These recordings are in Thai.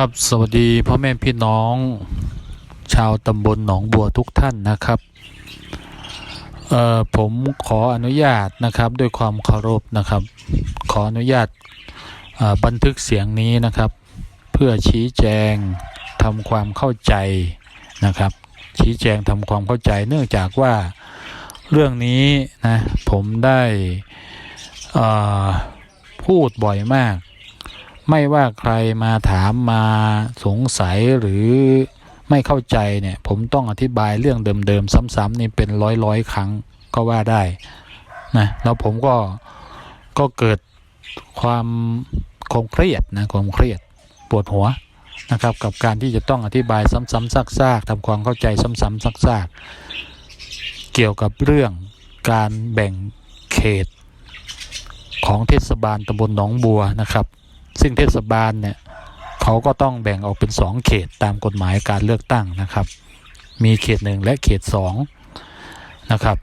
ครับสวัสดีพ่อแม่พี่น้อง ชาวตำบลหนองบัวทุกท่านนะครับเอ่อผมขออนุญาตนะครับด้วยความเคารพนะครับ ขออนุญาตบันทึกเสียงนี้นะครับ เพื่อชี้แจงทำความเข้าใจนะครับ ชี้แจงทำความเข้าใจ เนื่องจากว่าเรื่องนี้นะผมได้พูดบ่อยมาก ไม่ว่าใครมาถามมาสงสัยหรือไม่เข้าใจเนี่ยผมต้องอธิบายเรื่องเดิมๆซ้ำๆนี่เป็นร้อยๆครั้งก็ว่าได้นะแล้วผมก็ก็เกิดความความเครียดนะความเครียดปวดหัวนะครับกับการที่จะต้องอธิบายซ้ำๆซากๆทำความเข้าใจซ้ำๆซากๆเกี่ยวกับเรื่องการแบ่งเขตของเทศบาลตำบลหนองบัวนะครับ ซึ่งเทศบาลเนี่ยเขาก็ต้องแบ่งออกเป็น 2 เขตตามกฎหมายการเลือกตั้งนะครับ มีเขต1และเขต2นะครับ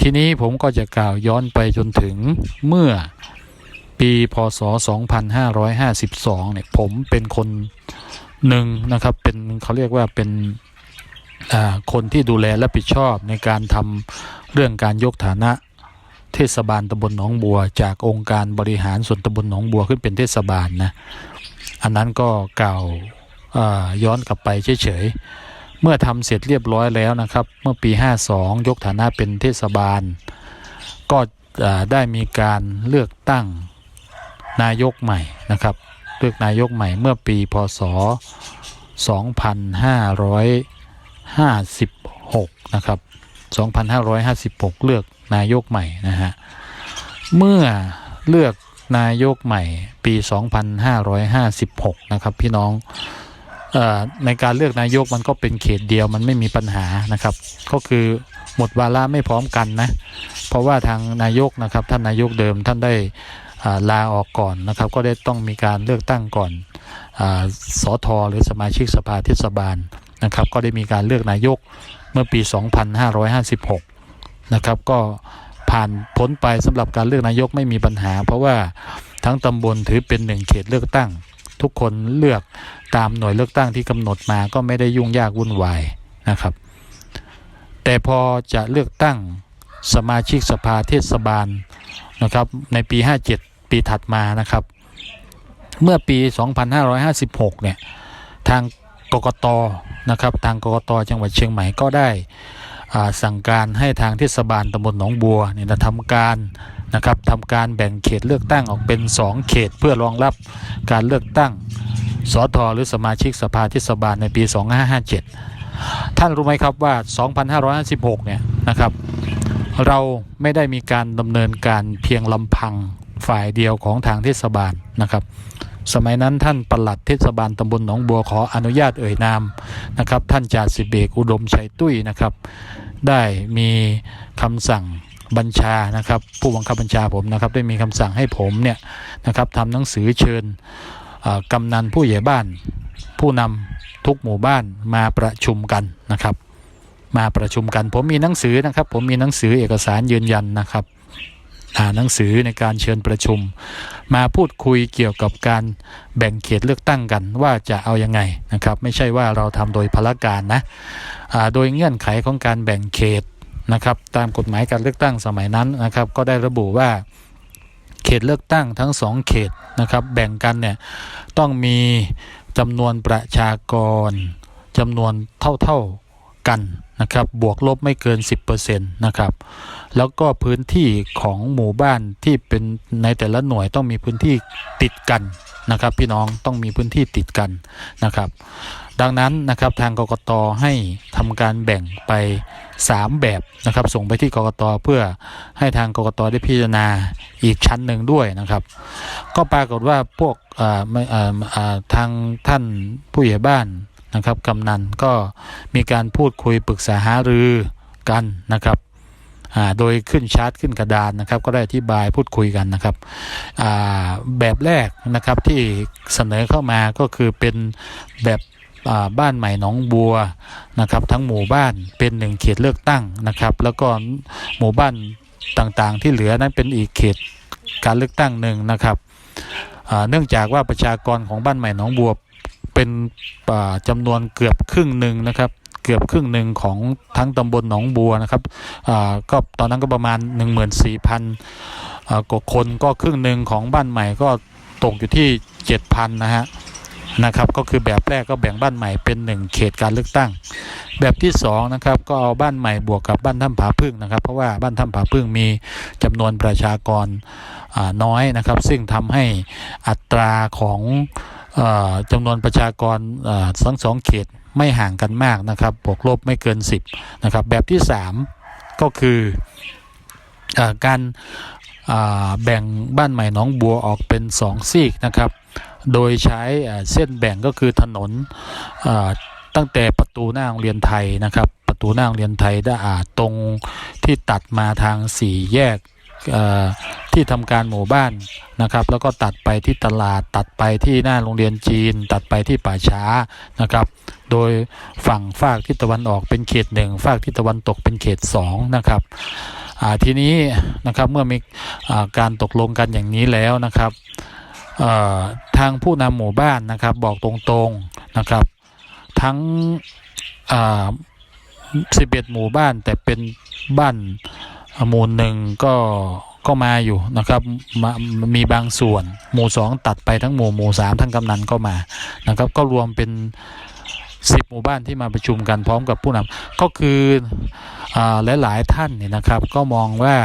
ทีนี้ผมก็จะกล่าวย้อนไปจนถึงเมื่อปีพศ 2552 เนี่ยผมเป็นคนหนึ่งนะครับเป็นเขาเรียกว่าเป็นคนที่ดูแลและผิดชอบในการทำเรื่องการยกฐานะ เทศบาลตำบลหนองบัว จากองค์การบริหารส่วนตำบลหนองบัวขึ้นเป็นเทศบาลนะอันนั้นก็กล่าวย้อนกลับไปเฉยๆเมื่อทำเสร็จเรียบร้อยแล้วนะครับ เมื่อปี 52 ยกฐานะเป็นเทศบาล ก็ได้มีการเลือกตั้งนายกใหม่นะครับ เลือกนายกใหม่เมื่อปีพศ 2556 นะครับ 2556 เลือก นายกใหม่นะฮะเมื่อเลือกนายกใหม่ปี 2556 นะครับพี่น้องออในการเลือกนายกมันก็เป็นเขตเดียวมันไม่มีปัญหานะครับ ก็คือหมดวาระไม่พร้อมกันนะ เพราะว่าทางนายกนะครับท่านนายกเดิมท่านได้ลาออกก่อนนะครับ ก็ได้ต้องมีการเลือกตั้งก่อนอสอทอหรือสมาชิกสภาเทศบาลนะครับ ก็ได้มีการเลือกนายกเมื่อปี 2556 นะครับ ก็ผ่านพ้นไปสำหรับการเลือกนายกไม่มีปัญหา เพราะว่าทั้งตำบลถือเป็นหนึ่งเขตเลือกตั้ง ทุกคนเลือกตามหน่วยเลือกตั้งที่กำหนดมาก็ไม่ได้ยุ่งยากวุ่นวายนะครับ แต่พอจะเลือกตั้งสมาชิกสภาเทศบาลนะครับในปี 57 ปีถัดมานะครับ เมื่อปี 2556 เนี่ยทางกกตนะครับทางกกตจังหวัดเชียงใหม่ก็ได้ สั่งการให้ทางเทศบาลตำบลหนองบัวเนี่ยนะทำการนะครับทำการแบ่งเขตเลือกตั้งออกเป็น 2 เขตเพื่อรองรับการเลือกตั้งสทหรือสมาชิกสภาเทศบาลในปี 2557 ท่านรู้ไหมครับว่า 2556 เนี่ยนะครับเราไม่ได้มีการดำเนินการเพียงลำพังฝ่ายเดียวของทางเทศบาลนะครับ สมัยนั้นท่านปลัดเทศบาลตำบลหนองบัวขออนุญาตเอ่ยนามนะครับ ท่านจ่าสิบเอกอุดมชัยตุ้ยนะครับ ได้มีคำสั่งบัญชานะครับ ผู้บังคับบัญชาผมนะครับ ได้มีคำสั่งให้ผมเนี่ยนะครับทำหนังสือเชิญกำนันผู้ใหญ่บ้าน ผู้นำทุกหมู่บ้านมาประชุมกันนะครับ มาประชุมกันผมมีหนังสือนะครับ ผมมีหนังสือเอกสารยืนยันนะครับ หนังสือในการเชิญประชุม มาพูดคุยเกี่ยวกับการแบ่งเขตเลือกตั้งกันว่าจะเอายังไงนะครับ ไม่ใช่ว่าเราทำโดยพละการนะโดยเงื่อนไขของการแบ่งเขตนะครับ ตามกฎหมายการเลือกตั้งสมัยนั้นนะครับ ก็ได้ระบุว่าเขตเลือกตั้งทั้งสองเขตนะครับแบ่งกันเนี่ยต้องมีจำนวนประชากรจำนวนเท่าๆ กันนะครับบวกลบไม่เกิน 10%นะครับแล้วก็พื้นที่ของหมู่บ้านที่เป็นในแต่ละหน่วยต้องมีพื้นที่ติดกันนะครับพี่น้องต้องมีพื้นที่ติดกันนะครับ ดังนั้นนะครับทางกกตให้ทำการแบ่งไป 3 แบบนะครับ ส่งไปที่กกตเพื่อให้ทางกกตได้พิจารณาอีกชั้นหนึ่งด้วยนะครับ ก็ปรากฏว่าพวกทางท่านผู้ใหญ่บ้าน นะครับกำนันก็มีการพูดคุยปรึกษาหารือกันนะครับโดยขึ้นชาร์ตขึ้นกระดานนะครับ ก็ได้อธิบายพูดคุยกันนะครับแบบแรกนะครับที่เสนอเข้ามาก็คือเป็นแบบบ้านใหม่หนองบัวนะครับทั้งหมู่บ้านเป็นหนึ่งเขตเลือกตั้งนะครับ แล้วก็หมู่บ้านต่างๆ ที่เหลือนั้นเป็นอีกเขตการเลือกตั้งหนึ่งนะครับเนื่องจากว่าประชากรของบ้านใหม่หนองบัว เป็นป่าจำนวนเกือบครึ่งหนึ่งนะครับ เกือบครึ่งหนึ่งของทั้งตำบลหนองบัวนะครับก็ตอนนั้นก็ประมาณ 14,000อ่ากว่าคนก็ครึ่งหนึ่งของบ้านใหม่ก็ตกอยู่ที่ 7,000 นะฮะนะครับก็คือแบบแรกก็แบ่งบ้านใหม่เป็น 1 เขตการเลือกตั้ง แบบที่2นะครับก็เอาบ้านใหม่บวกกับบ้านถ้ำผาพึ่งนะครับ เพราะว่าบ้านถ้ำผาพึ่งมีจำนวนประชากรน้อยนะครับ ซึ่งทำให้อัตราของ จำนวนประชากรทั้งสองเขตไม่ห่างกันมากนะครับบวกลบไม่เกิน 10นะครับแบบที่ 3 ก็คืออการแบ่งบ้านใหม่หนองบัวออกเป็น 2 ซีกนะครับ โดยใช้เส้นแบ่งก็คือถนนตั้งแต่ประตูหน้าโรงเรียนไทยนะครับ ประตูหน้าโรงเรียนไทยได้อาตรงที่ตัดมาทางสี่แยก ที่ทำการหมู่บ้านนะครับ แล้วก็ตัดไปที่ตลาดตัดไปที่หน้าโรงเรียนจีน ตัดไปที่ป่าช้านะครับ โดยฝั่งฝากทิศตะวันออกเป็นเขตหนึ่งฝากทิศตะวันตกเป็นเขตสองนะครับทีนี้นะครับเมื่อมีอการตกลงกันอย่างนี้แล้วนะครับทางผู้นำหมู่บ้านนะครับบอกตรงๆนะครับ ทั้ง11หมู่บ้านแต่เป็นบ้าน หมู่หนึ่งก็ก็มาอยู่นะครับมามีบางส่วน หมู่ 2 ตัดไปทั้งหมู่หมู่ 3 ทั้งกำนันก็มานะครับ ก็รวมเป็น 10 หมู่บ้านที่มาประชุมกันพร้อมกับผู้นำก็คืออาหลาย ๆ ท่านเนี่ยนะครับ ก็มองว่า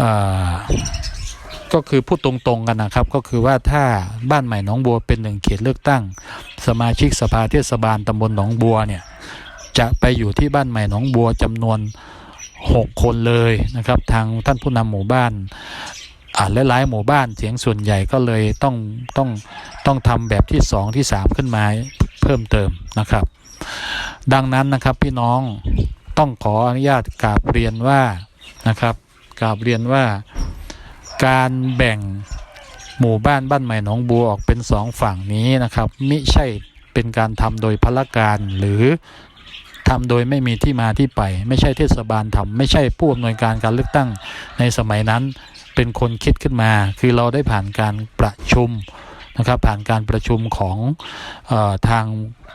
อ่าก็คือพูดตรงๆกันนะครับ ก็คือว่าถ้าบ้านใหม่หนองบัวเป็นหนึ่งเขตเลือกตั้ง สมาชิกสภาเทศบาลตำบลหนองบัวเนี่ยจะไปอยู่ที่บ้านใหม่หนองบัวจำนวน 6 คนเลยนะครับ ทางท่านผู้นำหมู่บ้านหลายๆหมู่บ้านเสียงส่วนใหญ่ก็เลยต้องต้องต้องทำแบบที่ 2 ที่ 3 ขึ้นมาเพิ่มเติมนะครับ ดังนั้นนะครับพี่น้องต้องขออนุญาตกราบเรียนว่านะครับกราบเรียนว่าการแบ่งหมู่บ้านบ้านใหม่หนองบัวออกเป็นสองฝั่งนี้นะครับ มิใช่เป็นการทำโดยพลการหรือ ทำโดยไม่มีที่มาที่ไป ไม่ใช่เทศบาลทำไม่ใช่ผู้อำนวยการการเลือกตั้งในสมัยนั้นเป็นคนคิดขึ้นมา คือเราได้ผ่านการประชุมนะครับผ่านการประชุมของออทาง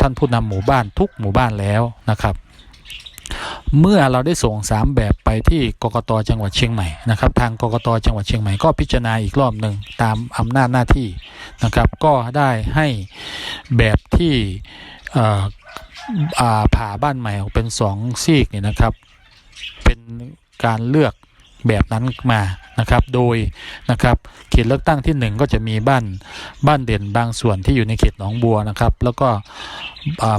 ท่านผู้นำหมู่บ้านทุกหมู่บ้านแล้วนะครับ เมื่อเราได้ส่ง 3 แบบไปที่กกตจังหวัดเชียงใหม่นะครับทางกกตจังหวัดเชียงใหม่ก็พิจารณาอีกรอบหนึ่งตามอำนาจหน้าที่นะครับ ก็ได้ให้แบบที่ อ่าผ่าบ้านใหม่ออกเป็นสองซีกเนี่ยนะครับ เป็นการเลือกแบบนั้นมานะครับ โดยนะครับเขตเลือกตั้งที่หนึ่งก็จะมีบ้านบ้านเด่นบางส่วนที่อยู่ในเขตหนองบัวนะครับ แล้วก็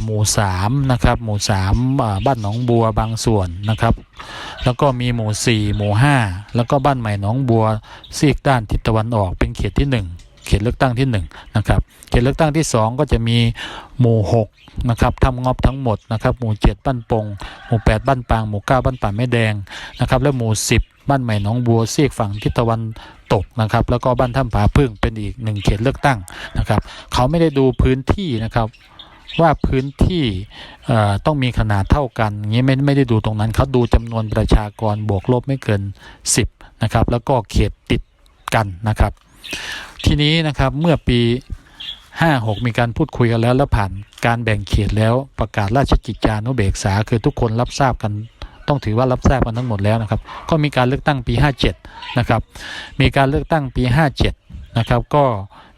หมู่สามนะครับหมู่สามบ้านหนองบัวบางส่วนนะครับ แล้วก็มีหมู่สี่หมู่ห้าแล้วก็บ้านใหม่หนองบัวซีกด้านทิศตะวันออกเป็นเขตที่หนึ่ง เขตเลือกตั้งที่หนึ่งนะครับเขตเลือกตั้งที่สองก็จะมีหมู่หกนะครับทำงอบทั้งหมดนะครับหมู่เจ็ดบ้านปง หมู่แปดบ้านปาง หมู่เก้าบ้านป่าแม่แดงนะครับและหมู่สิบบ้านใหม่หนองบัวซีกฝั่งทิศตะวันตกนะครับแล้วก็บ้านถ้ำผาพึ่งเป็นอีกหนึ่งเขตเลือกตั้งนะครับเขาไม่ได้ดูพื้นที่นะครับว่าพื้นที่ต้องมีขนาดเท่ากันอย่างนี้ไม่ไม่ได้ดูตรงนั้นเขาดูจำนวนประชากรบวกลบไม่เกิน 10นะครับแล้วก็เขตติดกันนะครับ ทีนี้นะครับเมื่อปี 56 มีการพูดคุยกันแล้วแล้วผ่านการแบ่งเขตแล้วประกาศราชกิจจานุเบกษา คือทุกคนรับทราบกันต้องถือว่ารับทราบกันทั้งหมดแล้วนะครับ ก็มีการเลือกตั้งปี 57 นะครับ มีการเลือกตั้งปี 57 นะครับ ก็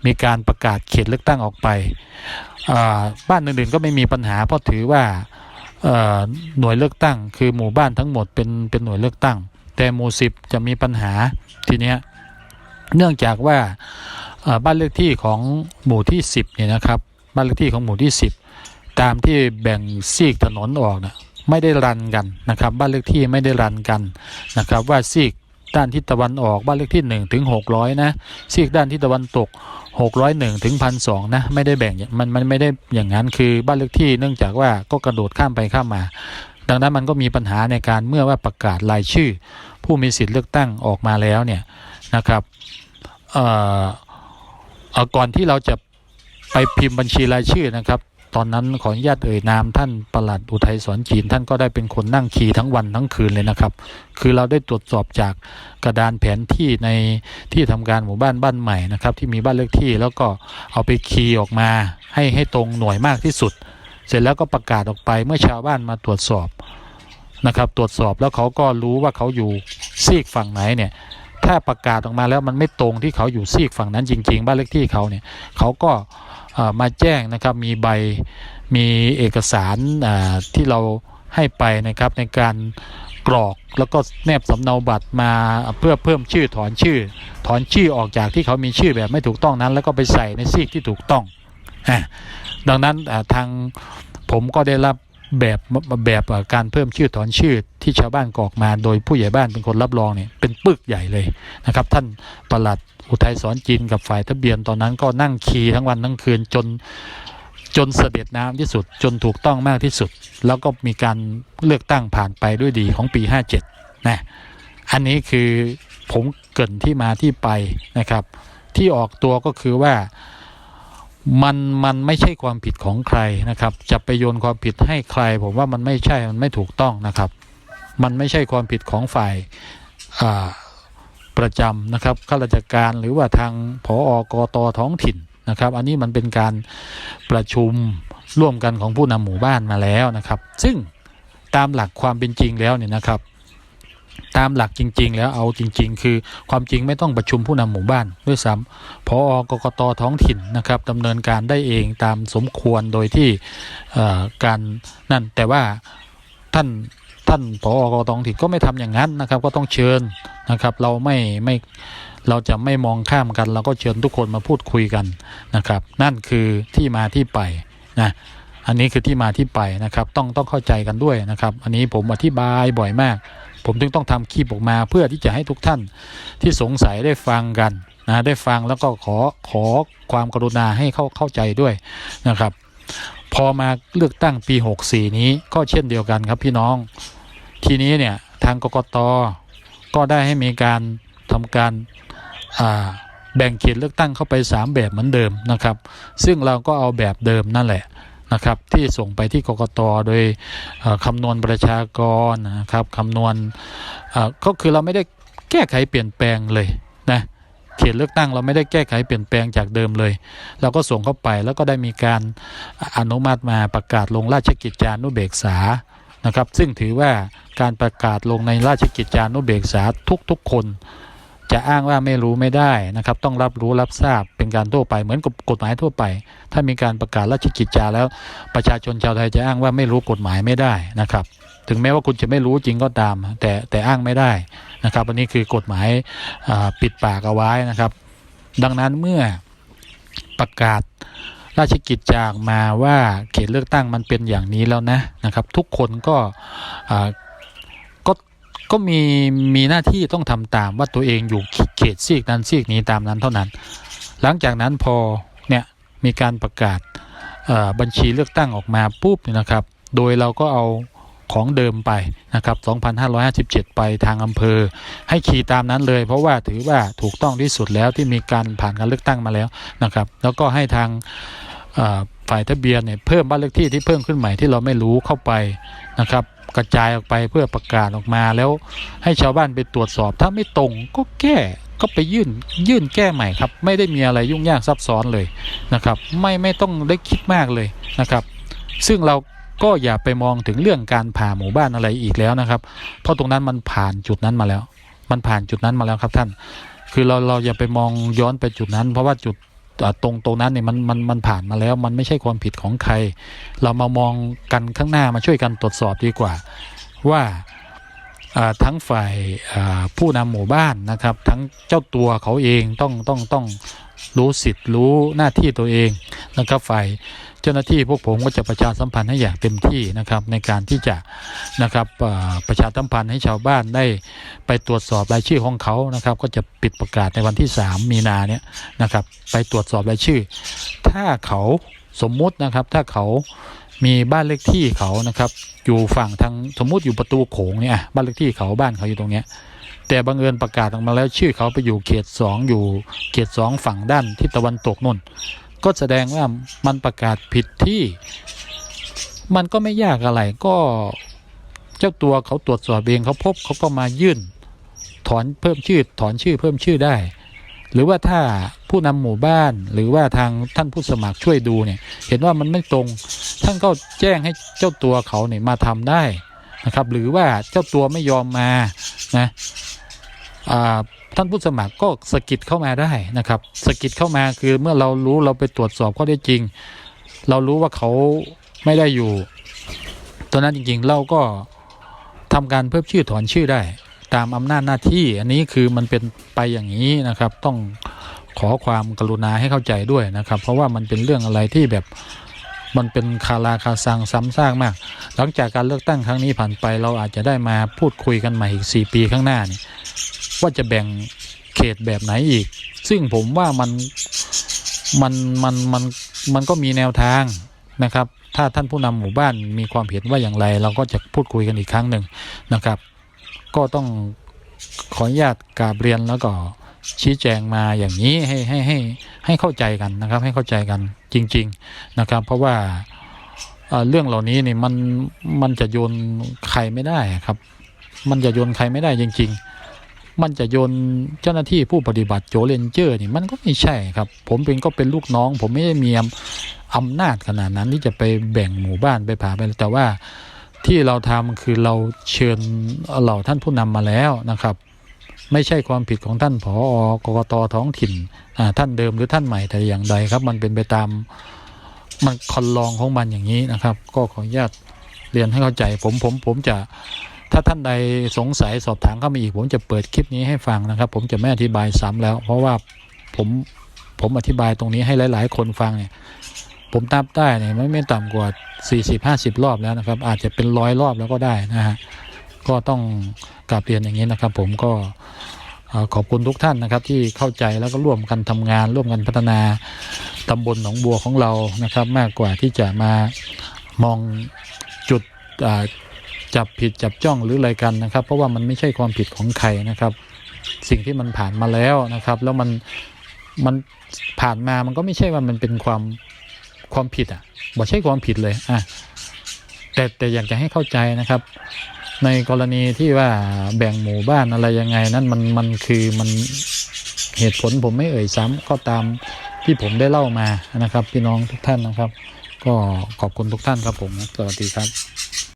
มีการประกาศเขตเลือกตั้งออกไป บ้านอื่นๆก็ไม่มีปัญหาเพราะถือว่าหน่วยเลือกตั้ง คือหมู่บ้านทั้งหมดเป็นเป็นหน่วยเลือกตั้ง แต่หมู่สิบจะมีปัญหาทีเนี้ย เนื่องจากว่าบ้านเลขที่ของหมู่ที่ 10เนี่ยนะครับบ้านเลขที่ของหมู่ที่ 10 ตามที่แบ่งซีกถนนออกนะไม่ได้รันกันนะครับ บ้านเลขที่ไม่ได้รันกันนะครับ ว่าซีกด้านทิศตะวันออกบ้านเลขที่ 1 ถึง 600 นะซีกด้านทิศตะวันตก 601 ถึง1,002นะ ไม่ได้แบ่งมันมันไม่ได้อย่างนั้นคือบ้านเลขที่เนื่องจากว่าก็กระโดดข้ามไปข้ามมา ดังนั้นมันก็มีปัญหาในการเมื่อว่าประกาศรายชื่อ ผู้มีสิทธิ์เลือกตั้งออกมาแล้วเนี่ยนะครับ ก่อนที่เราจะไปพิมพ์บัญชีรายชื่อนะครับ ตอนนั้นขออนุญาตเอ่ยนามท่านประหลัดอุทัยสอนจีนท่านก็ได้เป็นคนนั่งขี่ทั้งวันทั้งคืนเลยนะครับ คือเราได้ตรวจสอบจากกระดานแผนที่ในที่ทำการหมู่บ้านบ้านใหม่นะครับ ที่มีบ้านเลขที่แล้วก็เอาไปคีย์ออกมาให้ให้ตรงหน่วยมากที่สุด เสร็จแล้วก็ประกาศออกไปเมื่อชาวบ้านมาตรวจสอบนะครับ ตรวจสอบแล้วเขาก็รู้ว่าเขาอยู่ซีกฝั่งไหนเนี่ย ถ้าประกาศออกมาแล้วมันไม่ตรงที่เขาอยู่ซีกฝั่งนั้นจริง ๆ บ้านเลขที่เขาเนี่ยเขาก็มาแจ้งนะครับมีใบมีเอกสารที่เราให้ไปนะครับในการกรอกแล้วก็แนบสำเนาบัตรมาเพื่อเพิ่มชื่อถอนชื่อ ถอนชื่อออกจากที่เขามีชื่อแบบไม่ถูกต้องนั้น แล้วก็ไปใส่ในซีกที่ถูกต้องอดังนั้นทางผมก็ได้รับ แบบแบบการเพิ่มชื่อถอนชื่อที่ชาวบ้านกรอกมา โดยผู้ใหญ่บ้านเป็นคนรับรองเนี่ยเป็นปึกใหญ่เลยนะครับ ท่านประหลัดอุทัยสอนจีนกับฝ่ายทะเบียนตอนนั้นก็นั่งคีทั้งวันทั้งคืนจนจนเสด็จน้ำที่สุดจนถูกต้องมากที่สุด แล้วก็มีการเลือกตั้งผ่านไปด้วยดีของปี 57นะอันนี้คือผมเกินที่มาที่ไปนะครับ ที่ออกตัวก็คือว่า มันมันไม่ใช่ความผิดของใครนะครับ จะไปโยนความผิดให้ใคร ผมว่ามันไม่ใช่มันไม่ถูกต้องนะครับ มันไม่ใช่ความผิดของฝ่ายประจำนะครับข้าราชการหรือว่าทางผออกตท้องถิ่นนะครับ อันนี้มันเป็นการประชุมร่วมกันของผู้นำหมู่บ้านมาแล้วนะครับ ซึ่งตามหลักความเป็นจริงแล้วเนี่ยนะครับ ตามหลักจริง ๆ แล้วเอาจริง ๆ คือความจริงไม่ต้องประชุมผู้นำหมู่บ้านด้วยซ้ำพอกกตท้องถิ่นนะครับดำเนินการได้เองตามสมควรโดยที่การนั่นแต่ว่าท่านท่านผอกกตท้องถิ่นก็ไม่ทำอย่างนั้นนะครับ ก็ต้องเชิญนะครับ เราไม่ไม่เราจะไม่มองข้ามกัน เราก็เชิญทุกคนมาพูดคุยกันนะครับ นั่นคือที่มาที่ไปนะอันนี้คือที่มาที่ไปนะครับ ต้องต้องเข้าใจกันด้วยนะครับ อันนี้ผมอธิบายบ่อยมาก ผมถึงต้องทำคลิปออกมา เพื่อที่จะให้ทุกท่านที่สงสัยได้ฟังกันนะได้ฟังแล้วก็ขอขอความกรุณาให้เข้าเข้าใจด้วยนะครับ พอมาเลือกตั้งปี 64 นี้ก็เช่นเดียวกันครับพี่น้อง ทีนี้เนี่ยทางกกตก็ได้ให้มีการทำการแบ่งเขตเลือกตั้งเข้าไป 3 แบบเหมือนเดิมนะครับ ซึ่งเราก็เอาแบบเดิมนั่นแหละ นะครับที่ส่งไปที่กกตโดยคำนวณประชากรนะครับคำนวณก็คือเราไม่ได้แก้ไขเปลี่ยนแปลงเลยนะเขตเลือกตั้งเราไม่ได้แก้ไขเปลี่ยนแปลงจากเดิมเลย เราก็ส่งเข้าไปแล้วก็ได้มีการอนุมัติมาประกาศลงราชกิจจานุเบกษานะครับ ซึ่งถือว่าการประกาศลงในราชกิจจานุเบกษาทุกๆคน จะอ้างว่าไม่รู้ไม่ได้นะครับ ต้องรับรู้รับทราบเป็นการทั่วไปเหมือนกับกฎหมายทั่วไป ถ้ามีการประกาศราชกิจจาแล้วประชาชนชาวไทยจะอ้างว่าไม่รู้กฎหมายไม่ได้นะครับ ถึงแม้ว่าคุณจะไม่รู้จริงก็ตาม แต่แต่อ้างไม่ได้นะครับอันนี้คือกฎหมายปิดปากเอาไว้นะครับ ดังนั้นเมื่อประกาศราชกิจจากมาว่าเขตเลือกตั้งมันเป็นอย่างนี้แล้วนะนะครับ ทุกคนก็ ก็มีมีหน้าที่ต้องทำตามว่าตัวเองอยู่เขตซีกนั้นซีกนี้ตามนั้นเท่านั้น หลังจากนั้นพอเนี่ยมีการประกาศบัญชีเลือกตั้งออกมาปุ๊บเนี่ยนะครับ โดยเราก็เอาของเดิมไปนะครับ 2,557 ไปทางอำเภอ ให้ขี่ตามนั้นเลย เพราะว่าถือว่าถูกต้องที่สุดแล้วที่มีการผ่านการเลือกตั้งมาแล้วนะครับ แล้วก็ให้ทางฝ่ายทะเบียนเนี่ยเพิ่มบ้านเลขที่ที่เพิ่มขึ้นใหม่ที่เราไม่รู้เข้าไปนะครับ กระจายออกไปเพื่อประกาศออกมา แล้วให้ชาวบ้านไปตรวจสอบ ถ้าไม่ตรงก็แก้ก็ไปยื่นยื่นแก้ใหม่ครับ ไม่ได้มีอะไรยุ่งยากซับซ้อนเลยนะครับ ไม่ไม่ต้องได้คิดมากเลยนะครับ ซึ่งเราก็อย่าไปมองถึงเรื่องการผ่าหมู่บ้านอะไรอีกแล้วนะครับ เพราะตรงนั้นมันผ่านจุดนั้นมาแล้ว มันผ่านจุดนั้นมาแล้วครับท่าน คือเราเราอย่าไปมองย้อนไปจุดนั้น เพราะว่าจุด ตรงตรงนั้นเนี่ยมันมันมันผ่านมาแล้ว มันไม่ใช่ความผิดของใคร เรามามองกันข้างหน้ามาช่วยกันตรวจสอบดีกว่า ว่าทั้งฝ่ายผู้นำหมู่บ้านนะครับ ทั้งเจ้าตัวเขาเองต้องต้องต้องรู้สิทธิ์รู้หน้าที่ตัวเองนะครับฝ่าย เจ้าหน้าที่พวกผมก็จะประชาสัมพันธ์ให้อย่างเต็มที่นะครับในการที่จะนะครับประชาสัมพันธ์ให้ชาวบ้านได้ไปตรวจสอบรายชื่อของเขานะครับ ก็จะปิดประกาศในวันที่ 3 มีนาเนี่ยนะครับไปตรวจสอบรายชื่อ ถ้าเขาสมมุตินะครับถ้าเขามีบ้านเลขที่เขานะครับ อยู่ฝั่งทางสมมุติอยู่ประตูโขงเนี่ยบ้านเลขที่เขาบ้านเขาอยู่ตรงเนี้ยแต่บังเอิญประกาศออกมาแล้วชื่อเขาไปอยู่เขตสองอยู่เขตสองฝั่งด้านทิศตะวันตกนู่น ก็แสดงว่ามันประกาศผิดที่ มันก็ไม่ยากอะไรก็เจ้าตัวเขาตรวจสอบเองเขาพบเขาก็มายื่น ถอนเพิ่มชื่อถอนชื่อเพิ่มชื่อได้ หรือว่าถ้าผู้นำหมู่บ้านหรือว่าทางท่านผู้สมัครช่วยดูเนี่ย เห็นว่ามันไม่ตรง ท่านก็แจ้งให้เจ้าตัวเขาเนี่ยมาทำได้นะครับ หรือว่าเจ้าตัวไม่ยอมมานะอ่า ท่านผู้สมัครก็สกิดเข้ามาได้นะครับสกิดเข้ามาคือเมื่อเรารู้เราไปตรวจสอบข้อได้จริง เรารู้ว่าเขาไม่ได้อยู่ตัวนั้นจริงๆ เราก็ทำการเพิ่มชื่อถอนชื่อได้ ตามอำนาจหน้าที่อันนี้คือมันเป็นไปอย่างนี้นะครับ ต้องขอความกรุณาให้เข้าใจด้วยนะครับ เพราะว่ามันเป็นเรื่องอะไรที่แบบมันเป็นคาราคาซังซ้ำซากมาก หลังจากการเลือกตั้งครั้งนี้ผ่านไปเราอาจจะได้มาพูดคุยกันใหม่อีก 4 ปีข้างหน้านี่ ว่าจะแบ่งเขตแบบไหนอีก ซึ่งผมว่ามันมันมันมันมันก็มีแนวทางนะครับ ถ้าท่านผู้นำหมู่บ้านมีความเห็นว่าอย่างไร เราก็จะพูดคุยกันอีกครั้งหนึ่งนะครับ ก็ต้องขออนุญาตกราบเรียนแล้วก็ชี้แจงมาอย่างนี้ให้ให้ให้ให้เข้าใจกันนะครับ ให้เข้าใจกันจริง ๆนะครับ เพราะว่าเอ่อเรื่องเหล่านี้นี่มันมันจะโยนใครไม่ได้ครับ มันจะโยนใครไม่ได้จริง ๆ มันจะโยนเจ้าหน้าที่ผู้ปฏิบัติโจเลนเจอร์นี่มันก็ไม่ใช่ครับ ผมเป็นก็เป็นลูกน้อง ผมไม่ได้มีอำอำนาจขนาดนั้นที่จะไปแบ่งหมู่บ้านไปผ่าไปแต่ว่าที่เราทำคือเราเชิญเหล่าท่านผู้นำมาแล้วนะครับ ไม่ใช่ความผิดของท่านผอกกตท้องถิ่นท่านเดิมหรือท่านใหม่แต่อย่างใดครับ มันเป็นไปตามมันคอนลองของมันอย่างนี้นะครับ ก็ขออนุญาตเรียนให้เข้าใจผมผมผมจะ ถ้าท่านใดสงสัยสอบถามเข้ามาอีก ผมจะเปิดคลิปนี้ให้ฟังนะครับ ผมจะไม่อธิบายซ้ำแล้ว เพราะว่าผมผมอธิบายตรงนี้ให้หลาย ๆ คนฟังเนี่ย ผมนับได้เนี่ยไม่ไม่ต่ำกว่า 40 50 รอบแล้วนะครับ อาจจะเป็นร้อยรอบแล้วก็ได้นะฮะก็ต้องกราบเรียนอย่างนี้นะครับ ผมก็ขอบคุณทุกท่านนะครับ ที่เข้าใจแล้วก็ร่วมกันทำงาน ร่วมกันพัฒนาตำบลหนองบัวของเรานะครับ มากกว่าที่จะมามองจุดอ่า จับผิดจับจ้องหรืออะไรกันนะครับ เพราะว่ามันไม่ใช่ความผิดของใครนะครับ สิ่งที่มันผ่านมาแล้วนะครับ แล้วมันมันผ่านมามันก็ไม่ใช่ว่ามันเป็นความความผิดอะบอกใช่ความผิดเลยอะแต่แต่อยากจะให้เข้าใจนะครับ ในกรณีที่ว่าแบ่งหมู่บ้านอะไรยังไงนั่นมันมันคือมันเหตุผลผมไม่เอ่ยซ้ำก็ตามที่ผมได้เล่ามานะครับ พี่น้องทุกท่านนะครับ ก็ขอบคุณทุกท่านครับผม สวัสดีครับ